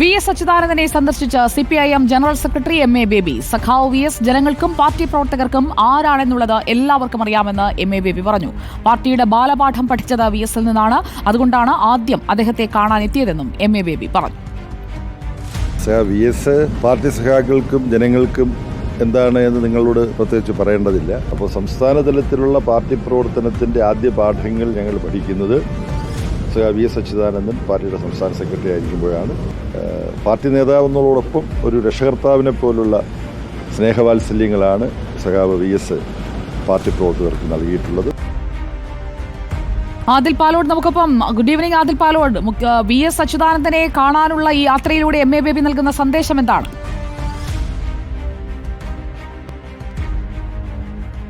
V S അച്യുതാനന്ദനെ സന്ദർശിച്ച C P I M general secretary M A Baby. സഖാവ് V S ജനങ്ങൾക്കും party പ്രവർത്തകർക്കും ആരാണെന്നുള്ളത് എല്ലാവർക്കും അറിയാമെന്ന് എം എ ബേബി പറഞ്ഞു. പാർട്ടിയുടെ ബാലപാഠം പഠിച്ചത് വി എസിൽ നിന്നാണ്. അതുകൊണ്ടാണ് ആദ്യം അദ്ദേഹത്തെ കാണാൻ എത്തിയതെന്നും എം എ ബേബി പറഞ്ഞു. വി എസ് പാർട്ടി സഖാക്കൾക്കും ജനങ്ങൾക്കും എന്താണ് എന്ന് നിങ്ങളോട് പ്രത്യേകിച്ച് പറയേണ്ടതില്ല. അപ്പോൾ സംസ്ഥാന തലത്തിലുള്ള പാർട്ടി പ്രവർത്തനത്തിന്റെ ആദ്യ പാഠങ്ങൾ ഞങ്ങൾ പഠിക്കുന്നത് സഹ വി എസ് അച്യുതാനന്ദൻ പാർട്ടിയുടെ സംസ്ഥാന സെക്രട്ടറി ആയിരിക്കുമ്പോഴാണ്. പാർട്ടി നേതാവെന്നതോടൊപ്പം ഒരു രക്ഷകർത്താവിനെ പോലുള്ള സ്നേഹവാത്സല്യങ്ങളാണ് സഖാവ് വി എസ് പാർട്ടി പ്രവർത്തകർക്ക് നൽകിയിട്ടുള്ളത്. ആദിൽ പാലോട് നമുക്കൊപ്പം. Good evening Adil Palode. V S അച്യുതാനന്ദനെ കാണാനുള്ള ഈ യാത്രയിലൂടെ എം എ ബേബി നൽകുന്ന സന്ദേശം എന്താണ്?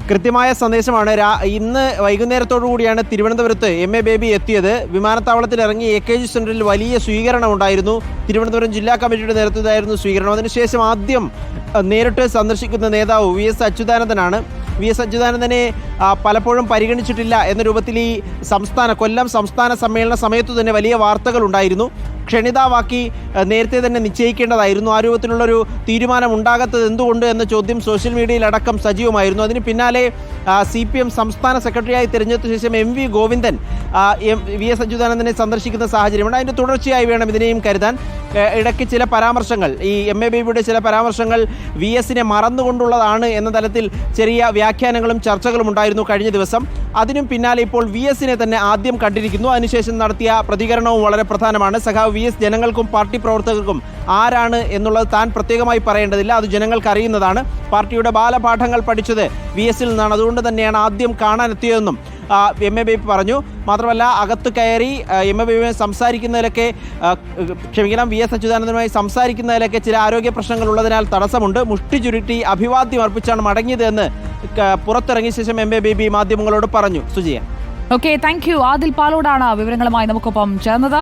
കൃത്യമായ സന്ദേശമാണ്. ഇന്ന് വൈകുന്നേരത്തോടു കൂടിയാണ് തിരുവനന്തപുരത്ത് എം എ ബേബി എത്തിയത്. വിമാനത്താവളത്തിൽ ഇറങ്ങി എ കെ ജി സെന്ററിൽ വലിയ സ്വീകരണം ഉണ്ടായിരുന്നു. തിരുവനന്തപുരം ജില്ലാ കമ്മിറ്റിയുടെ നേതൃത്വത്തിലായിരുന്നു സ്വീകരണം. അതിനുശേഷം ആദ്യം നേരിട്ട് സന്ദർശിക്കുന്ന നേതാവ് വി എസ് അച്യുതാനന്ദനാണ്. വി എസ് അച്യുതാനന്ദനെ പലപ്പോഴും പരിഗണിച്ചിട്ടില്ല എന്ന രൂപത്തിൽ ഈ സംസ്ഥാന കൊല്ലം സംസ്ഥാന സമ്മേളന സമയത്തു തന്നെ വലിയ വാർത്തകൾ ഉണ്ടായിരുന്നു. ക്ഷണിതാവാക്കി നേരത്തെ തന്നെ നിശ്ചയിക്കേണ്ടതായിരുന്നു. ആ രൂപത്തിലുള്ളൊരു തീരുമാനം ഉണ്ടാകാത്തത് എന്തുകൊണ്ട് എന്ന ചോദ്യം സോഷ്യൽ മീഡിയയിലടക്കം സജീവമായിരുന്നു. അതിന് പിന്നാലെ സി പി എം സംസ്ഥാന സെക്രട്ടറിയായി തിരഞ്ഞെടുത്ത ശേഷം M V Govindan V S അച്യുതാനന്ദനെ സന്ദർശിക്കുന്ന സാഹചര്യമുണ്ട് അതിന്റെ തുടർച്ചയായി വേണം ഇതിനെയും കരുതാൻ. ഇടയ്ക്ക് ചില പരാമർശങ്ങൾ ഈ എം എ ബേബിയുടെ ചില പരാമർശങ്ങൾ വി എസിനെ മറന്നുകൊണ്ടുള്ളതാണ് എന്ന തലത്തിൽ ചെറിയ വ്യാഖ്യാനങ്ങളും ചർച്ചകളും ഉണ്ടായിരുന്നു കഴിഞ്ഞ ദിവസം. അതിനും പിന്നാലെ ഇപ്പോൾ വി എസിനെ തന്നെ ആദ്യം കണ്ടിരിക്കുന്നു. അതിനുശേഷം നടത്തിയ പ്രതികരണവും വളരെ പ്രധാനമാണ്. സഖാവ് വി എസ് ജനങ്ങൾക്കും പാർട്ടി പ്രവർത്തകർക്കും ആരാണ് എന്നുള്ളത് താൻ പ്രത്യേകമായി പറയേണ്ടതില്ല. അത് ജനങ്ങൾക്ക് അറിയുന്നതാണ്. പാർട്ടിയുടെ ബാലപാഠങ്ങൾ പഠിച്ചത് വി എസിൽ നിന്നാണ്. അതുകൊണ്ട് തന്നെയാണ് ആദ്യം കാണാനെത്തിയതെന്നും എം എ ബേബി പറഞ്ഞു. മാത്രമല്ല അകത്ത് കയറി എം എ ബേബിയുമായി സംസാരിക്കുന്നതിലൊക്കെ ക്ഷമിക്കണം വി എസ് അച്യുതാനന്ദനുമായി സംസാരിക്കുന്നതിലൊക്കെ ചില ആരോഗ്യ പ്രശ്നങ്ങൾ ഉള്ളതിനാൽ തടസ്സമുണ്ട്. മുഷ്ടി ചുരുട്ടി അഭിവാദ്യം അർപ്പിച്ചാണ് മടങ്ങിയതെന്ന് പുറത്തിറങ്ങിയ ശേഷം എം എ ബേബി മാധ്യമങ്ങളോട് പറഞ്ഞു. Sujiya. Okay thank you Adil പാലോടാണ് വിവരങ്ങളുമായി നമുക്കൊപ്പം ചേർന്നത്.